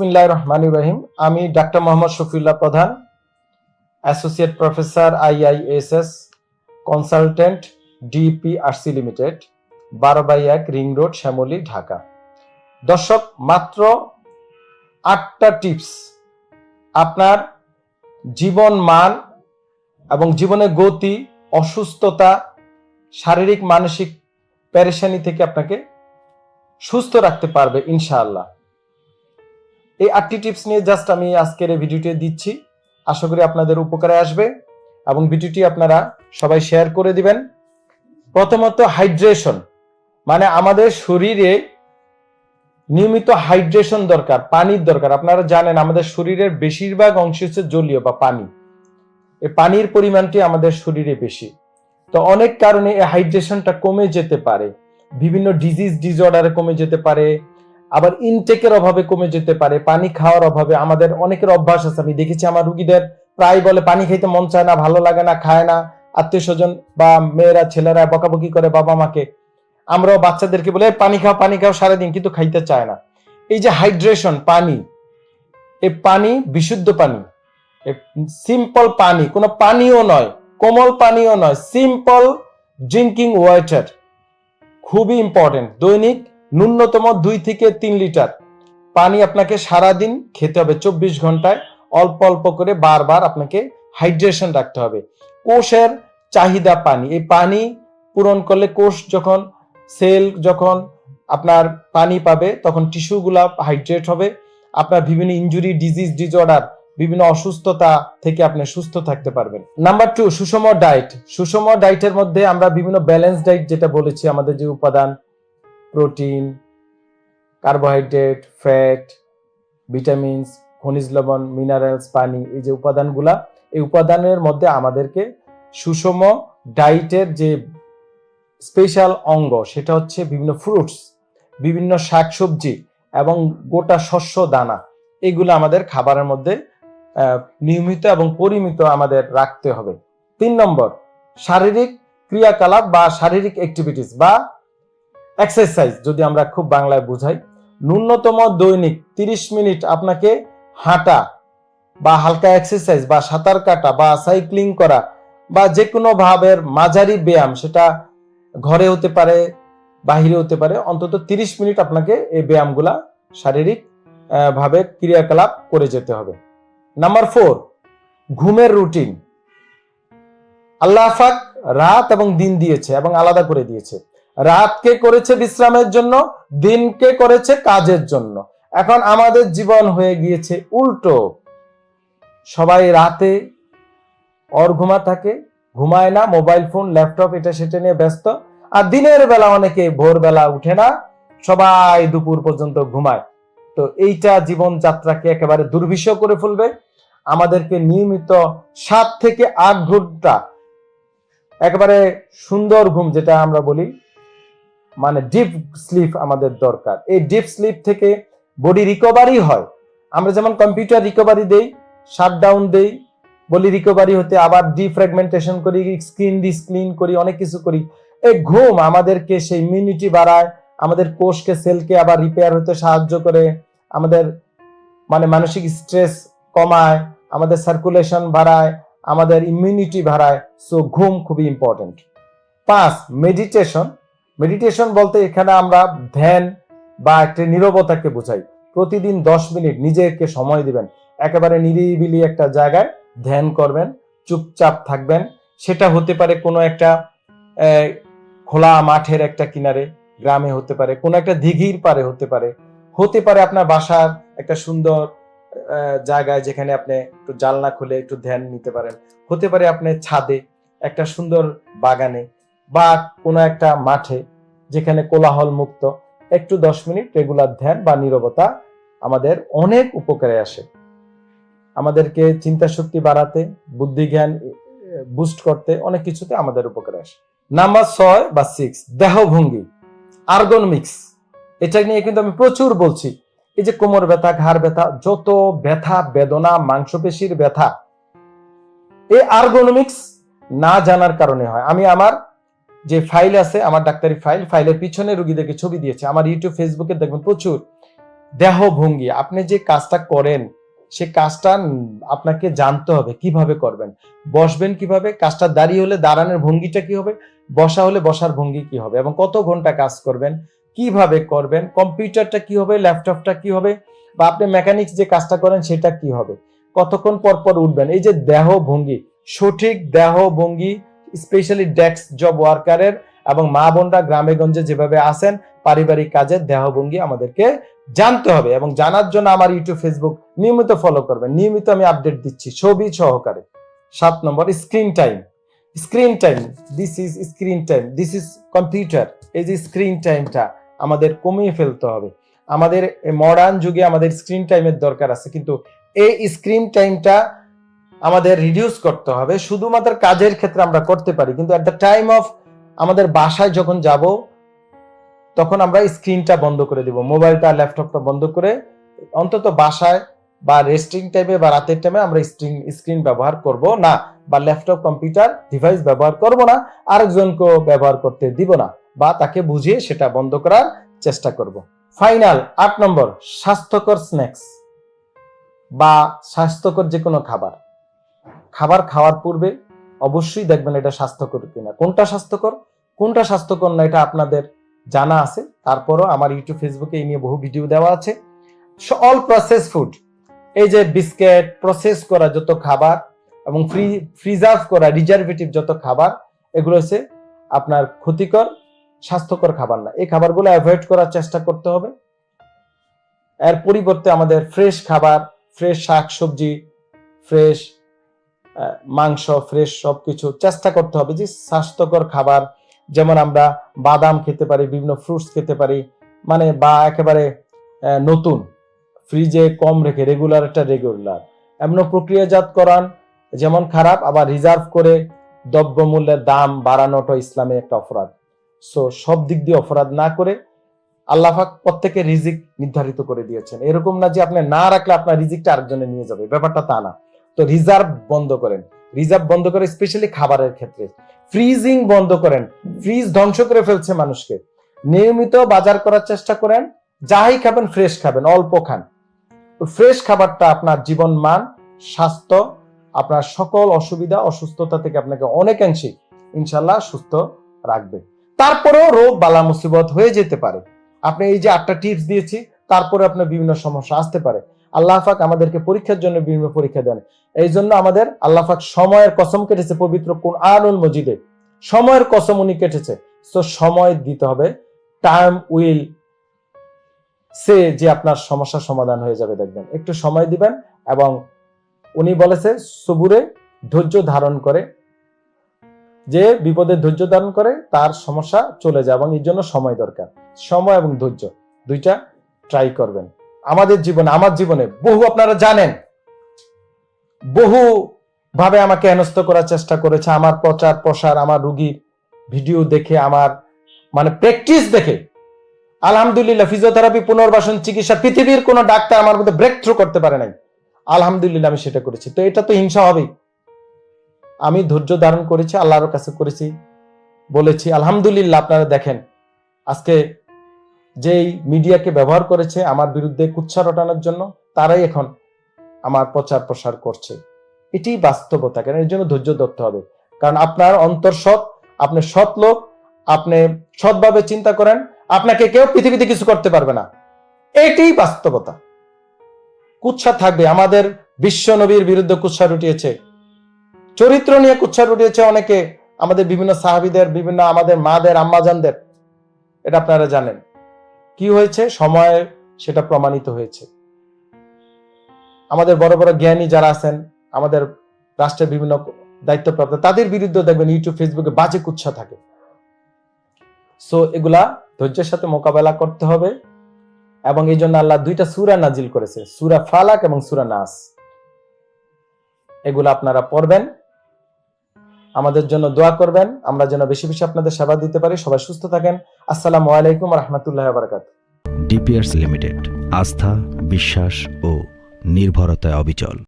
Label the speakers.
Speaker 1: বিসমিল্লাহ রহমান রহিম। আমি ডাক্তার মোহাম্মদ শফিউল্লাহ প্রধান, associate professor IISS consultant DPRC limited বারো বাই এক রিং রোড, শ্যামলী, ঢাকা। দর্শক, মাত্র আটটা টিপস। আপনার জীবন মান এবং জীবনে গতি, অসুস্থতা, শারীরিক, মানসিক প্যারেশানি থেকে আপনাকে সুস্থ রাখতে পারবে ইনশাআল্লাহ। এই আটটি টিপস নিয়ে জাস্ট আমি আজকের এই ভিডিওটি দিচ্ছি। আশা করি আপনাদের উপকারে আসবে এবং ভিডিওটি আপনারা সবাই শেয়ার করে দিবেন। প্রথমত হাইড্রেশন মানে আমাদের শরীরে নিয়মিত হাইড্রেশন দরকার, পানির দরকার। আপনারা জানেন আমাদের শরীরের বেশিরভাগ অংশ হচ্ছে জলীয় বা পানি। এই পানির পরিমাণটি আমাদের শরীরে বেশি। তো অনেক কারণে এই হাইড্রেশনটা কমে যেতে পারে। বিভিন্ন ডিজিজ ডিসঅর্ডারে কমে যেতে পারে। আবার ইনটেকের অভাবে কমে যেতে পারে, পানি খাওয়ার অভাবে। আমাদের অনেকের অভ্যাস আছে, আমি দেখেছি আমার রুগীদের প্রায় বলে, পানি খাইতে মন চায় না, ভালো লাগে না, খায় না। আত্মীয় স্বজন বা মেয়েরা, ছেলেরা বকাবকি করে বাবা মাকে আমরাও বাচ্চাদেরকে বলে পানি খাও পানি খাও, সারাদিন কিন্তু খাইতে চায় না। এই যে হাইড্রেশন পানি এই পানি, বিশুদ্ধ পানি সিম্পল পানি, কোনো পানিও নয়, কোমল পানিও নয় সিম্পল ড্রিঙ্কিং ওয়াটার খুবই ইম্পর্টেন্ট দৈনিক ন্যূনতম দুই থেকে তিন লিটার। পানি আপনাকে সারাদিন খেতে হবে চব্বিশ ঘন্টায়, অল্প অল্প করে বারবার আপনাকে হাইড্রেশন রাখতে হবে। কোষের চাহিদা পানি, এই পানি পূরণ করলে কোষ যখন সেল যখন আপনার পানি পাবে, তখন টিস্যুগুলা হাইড্রেট হবে। আপনার বিভিন্ন ইনজুরি ডিজিজ ডিসঅর্ডার বিভিন্ন অসুস্থতা থেকে আপনি সুস্থ থাকতে পারবেন। নাম্বার টু সুষম ডায়েট সুষম ডায়েটের মধ্যে আমরা বিভিন্ন ব্যালেন্স ডায়েট যেটা বলেছি, আমাদের যে উপাদান প্রোটিন, কার্বোহাইড্রেট, ফ্যাট, ভিটামিনস, খনিজ লবণ, মিনারেলস, পানি, এই যে উপাদানগুলা, এই উপাদানের মধ্যে আমাদেরকে সুষম ডায়েটের যে স্পেশাল অঙ্গ, সেটা হচ্ছে বিভিন্ন ফ্রুটস, বিভিন্ন শাকসবজি এবং গোটা শস্য, দানা, এগুলো আমাদের খাবারের মধ্যে নিয়মিত এবং পরিমিত আমাদের রাখতে হবে। তিন নম্বর, শারীরিক ক্রিয়াকলাপ বা শারীরিক অ্যাক্টিভিটিস বা এক্সারসাইজ যদি আমরা খুব বাংলায় বুঝাই, ন্যূনতম দৈনিক তিরিশ মিনিট আপনাকে হাঁটা বা হালকা এক্সারসাইজ বা সাঁতার কাটা বা সাইক্লিং করা বা যে কোনো ভাবের মাঝারি ব্যায়াম, সেটা ঘরে হতে পারে, বাহিরে হতে পারে, অন্তত তিরিশ মিনিট আপনাকে এই ব্যায়ামগুলা শারীরিক ভাবে ক্রিয়াকলাপ করে যেতে হবে। নাম্বার ফোর ঘুমের রুটিন আল্লাহ পাক রাত এবং দিন দিয়েছে এবং আলাদা করে দিয়েছে। রাতকে করেছে বিশ্রামের জন্য, দিনকে করেছে কাজের জন্য। এখন আমাদের জীবন হয়ে গিয়েছে উল্টো। সবাই রাতে অর ঘুমা থাকে, ঘুমায় না, মোবাইল ফোন, ল্যাপটপ, এটা সেটা নিয়ে ব্যস্ত। আর দিনের বেলা অনেকে ভোরবেলা উঠে না, সবাই দুপুর পর্যন্ত ঘুমায়। তো এইটা জীবন যাত্রাকে একেবারে দুর্বিষহ করে ফেলবে। আমাদেরকে নিয়মিত সাত থেকে আট ঘণ্টা একেবারে সুন্দর ঘুম, যেটা আমরা বলি মানে ডিপ স্লিপ আমাদের দরকার। এই ডিপ স্লিপ থেকে বডি রিকভারি হয়। আমরা যেমন কম্পিউটার রিকভারি দেই শাটডাউন দেই বলি রিকভারি হতে আবার ডিফ্র্যাগমেন্টেশন করি স্ক্রিন ডিসক্লিন করি, অনেক কিছু করি। এই ঘুম আমাদেরকে সেই ইমিউনিটি বাড়ায়, আমাদের কোষকে সেলকে আবার রিপেয়ার হতে সাহায্য করে, আমাদের মানে মানসিক স্ট্রেস কমায়, আমাদের সার্কুলেশন বাড়ায়, আমাদের ইমিউনিটি বাড়ায়। সো ঘুম খুবই ইম্পর্টেন্ট পাঁচ মেডিটেশন মেডিটেশন বলতে এখানে আমরা ধ্যান বা একটা নীরবতাকে বোঝাই। প্রতিদিন দশ মিনিট নিজেকে সময় দিবেন। একেবারে নিরিবিলি একটা জায়গায় ধ্যান করবেন, চুপচাপ থাকবেন। সেটা হতে পারে কোনো একটা খোলা মাঠের একটা কিনারে, গ্রামে হতে পারে, কোনো একটা দিঘির পারে হতে পারে। হতে পারে আপনার বাসার একটা সুন্দর জায়গায় যেখানে আপনি একটু জালনা খুলে একটু ধ্যান নিতে পারেন। হতে পারে আপনি ছাদে একটা সুন্দর বাগানে বা কোনো একটা মাঠে যেখানে কোলাহল মুক্ত একটু দশ মিনিট রেগুলার ধ্যান বা নীরবতা আমাদের অনেক উপকারে আসে। আমাদেরকে চিন্তা শক্তি বাড়াতে বুদ্ধি জ্ঞান বুস্ট করতে অনেক কিছুতে আমাদের উপকারে আসে। নাম্বার ছয় বা সিক্স দেহভঙ্গি আর্গনমিক্স এটা নিয়ে কিন্তু আমি প্রচুর বলছি। এই যে কোমর ব্যথা, ঘাড় ব্যথা, যত ব্যথা, বেদনা, মাংসপেশির ব্যথা, এই আর্গোনমিক্স না জানার কারণে হয়। আমি আমার যে ফাইল আছে, আমার ডাক্তারি ফাইল ফাইলের পিছনে রুগীদেরকে ছবি দিয়েছে। আমার ইউটিউব ফেসবুকে দেখবেন প্রচুর দেহ ভঙ্গি আপনি যে কাজটা করেন, সে কাজটা আপনাকে জানতে হবে কীভাবে করবেন। বসবেন কীভাবে? কাজটা দাঁড়িয়ে হলে দাঁড়ানোর ভঙ্গিটা কি হবে? বসা হলে বসার ভঙ্গি কি হবে? এবং কত ঘণ্টা কাজ করবেন? কীভাবে করবেন? কম্পিউটারটা কি হবে? ল্যাপটপটা কি হবে? বা আপনি মেকানিক্স যে কাজটা করেন, সেটা কি হবে? কতক্ষণ পর পর উঠবেন? এই যে দেহ ভঙ্গি সঠিক দেহ ভঙ্গি স্পেশালি ডেস্ক জব ওয়ার্কারের এবং মা বোনরা গ্রামে গঞ্জে যেভাবে আসেন, পারিবারিক কাজের দেহভঙ্গি আমাদেরকে জানতে হবে এবং জানার জন্য আমার ইউটিউব, ফেসবুক নিয়মিত ফলো করবেন। নিয়মিত আমি আপডেট দিচ্ছি ছবি সহকারে। সাত নম্বর screen time screen time this is screen time this is computer এই যে স্ক্রিন টাইমটা আমাদের কমিয়ে ফেলতে হবে। আমাদের মডার্ন যুগে আমাদের স্ক্রিন টাইমের দরকার আছে। কিন্তু এই স্ক্রিন টাইমটা আমাদের রিডিউস করতে হবে। শুধুমাত্র কাজের ক্ষেত্রে আমরা করতে পারি, কিন্তু অ্যাট দ্য টাইম অফ আমাদের বাসায় যখন যাব, তখন আমরা স্ক্রিনটা বন্ধ করে দিব, মোবাইলটা ল্যাপটপটা বন্ধ করে অন্তত বাসায় বা রেস্টিং টাইমে বা রাতের টাইমে আমরা স্ক্রিন স্ক্রিন ব্যবহার করব না বা ল্যাপটপ কম্পিউটার ডিভাইস ব্যবহার করব না, আরেকজনকেও ব্যবহার করতে দিব না বা তাকে বুঝিয়ে সেটা বন্ধ করার চেষ্টা করব। ফাইনাল আট নম্বর, স্বাস্থ্যকর স্ন্যাক্স বা স্বাস্থ্যকর যে কোনো খাবার। খাবার খাওয়ার পূর্বে অবশ্যই দেখবেন এটা স্বাস্থ্যকর কিনা। কোনটা স্বাস্থ্যকর কোনটা স্বাস্থ্যকর না এটা আপনাদের জানা আছে। তারপরও আমার ইউটিউব ফেসবুকে এই নিয়ে বহু ভিডিও দেওয়া আছে। অল প্রসেস ফুড এই যে বিস্কিট প্রসেস করা যত খাবার এবং ফ্রি প্রিজার্ভ করা রিজার্ভেটিভ যত খাবার, এগুলো হচ্ছে আপনার ক্ষতিকর, স্বাস্থ্যকর খাবার না। এই খাবারগুলো অ্যাভয়েড করার চেষ্টা করতে হবে। এর পরিবর্তে আমাদের ফ্রেশ খাবার ফ্রেশ শাক সবজি ফ্রেশ মাংস ফ্রেশ সবকিছু চেষ্টা করতে হবে যে স্বাস্থ্যকর খাবার, যেমন আমরা বাদাম খেতে পারি, বিভিন্ন ফ্রুটস খেতে পারি মানে বা একেবারে নতুন ফ্রিজে কম রেখে রেগুলার একটা রেগুলার এমন প্রক্রিয়াজাতকরণ যেমন খারাপ, আবার রিজার্ভ করে দ্রব্যমূল্যের দাম বাড়ানোটা ইসলামে একটা অপরাধ। সো সব দিক দিয়ে অপরাধ না করে আল্লাহাক প্রত্যেকে রিজিক নির্ধারিত করে দিয়েছেন। এরকম না যে আপনি না রাখলে আপনার রিজিকটা আরেকজনে নিয়ে যাবে, ব্যাপারটা তা না। তো রিজার্ভ বন্ধ করেন। রিজার্ভ বন্ধ করে স্পেশালি খাবারের ক্ষেত্রে। ফ্রিজিং বন্ধ করেন। ফ্রিজ ধ্বংস করে ফেলছে মানুষকে। নিয়মিত বাজার করার চেষ্টা করেন। যাই খাবেন ফ্রেশ খাবেন, অল্প খান। ফ্রেশ খাবারটা আপনার জীবন মান, স্বাস্থ্য, আপনার সকল অসুবিধা, অসুস্থতা থেকে আপনাকে অনেকাংশে ইনশাল্লাহ সুস্থ রাখবে। তারপরেও রোগ, বালা, মুসিবত হয়ে যেতে পারে। আপনি এই যে আটটা টিপস দিয়েছি, তারপরে আপনার বিভিন্ন সমস্যা আসতে পারে। আল্লাহ পাক আমাদেরকে পরীক্ষার জন্য বিভিন্ন পরীক্ষা দেন। এই জন্য আমাদের আল্লাহ পাক সময়ের কসম কেটেছে পবিত্র কোন আনুল মজিদে। সময়ের কসম উনি কেটেছে। তো সময় দিতে হবে। টাইম উইল সে যে আপনার সমস্যার সমাধান হয়ে যাবে, দেখবেন। একটু সময় দিবেন এবং উনি বলেছে, সবুরে ধৈর্য ধারণ করে। যে বিপদে ধৈর্য ধারণ করে, তার সমস্যা চলে যায় এবং এর জন্য সময় দরকার। সময় এবং ধৈর্য, দুইটা ট্রাই করবেন। আমাদের জীবনে, আমার জীবনে, বহু আপনারা জানেন, বহু ভাবে আমাকে হেনস্থ করার চেষ্টা করেছে, আমার প্রচার প্রসার, আমার রুগীর ভিডিও দেখে, আমার মানে প্র্যাকটিস দেখে। আলহামদুলিল্লাহ ফিজিওথেরাপি পুনর্বাসন, চিকিৎসা, পৃথিবীর কোনো ডাক্তার আমার মধ্যে ব্রেক থ্রু করতে পারে নাই। আলহামদুলিল্লাহ, আমি সেটা করেছি। তো এটা তো হিংসা হবেই। আমি ধৈর্য ধারণ করেছি, আল্লাহর কাছে করেছি, বলেছি, আলহামদুলিল্লাহ, আপনারা দেখেন, আজকে যেই মিডিয়াকে ব্যবহার করেছে আমার বিরুদ্ধে কুচ্ছা রটানোর জন্য, তারাই এখন আমার প্রচার প্রসার করছে। এটি বাস্তবতা, কেন? এর জন্য ধৈর্য ধরতে হবে। কারণ আপনার অন্তর সৎ, আপনি সৎ লোক, আপনি সৎভাবে চিন্তা করেন, আপনাকে কেউ পৃথিবীতে কিছু করতে পারবে না। এটাই বাস্তবতা। কুচ্ছা থাকবে। আমাদের বিশ্ব নবীর বিরুদ্ধে কুচ্ছা রুটিয়েছে। চরিত্র নিয়ে কুচ্ছা রুটিয়েছে অনেকে। আমাদের বিভিন্ন সাহাবিদের, বিভিন্ন আমাদের মাদের, আম্মাজানদের। এটা আপনারা জানেন। কি হয়েছে? সময়ে সেটা প্রমাণিত হয়েছে। আমাদের বড় বড় জ্ঞানী যারা আছেন, আমাদের রাষ্ট্রের বিভিন্ন দায়িত্বপ্রাপ্ত, তাদের বিরুদ্ধে দেখবেন ইউটিউব ফেসবুকে বাজে কুচ্ছা থাকে। সো এগুলা ধৈর্যের সাথে মোকাবেলা করতে হবে এবং এই জন্য আল্লাহ দুইটা সুরা নাজিল করেছে, সুরা ফালাক এবং সুরা নাস। এগুলো আপনারা পড়বেন। আমাদের জন্য দোয়া করবেন। আমরা যেন বেশি বেশি আপনাদের সেবা দিতে পারি। সবাই সুস্থ থাকেন। আসসালামু আলাইকুম রহমতুল্লাহ বারকাত
Speaker 2: ডিপিয়ার্স লিমিটেড, আস্থা, বিশ্বাস ও নির্ভরতায় অবিচল।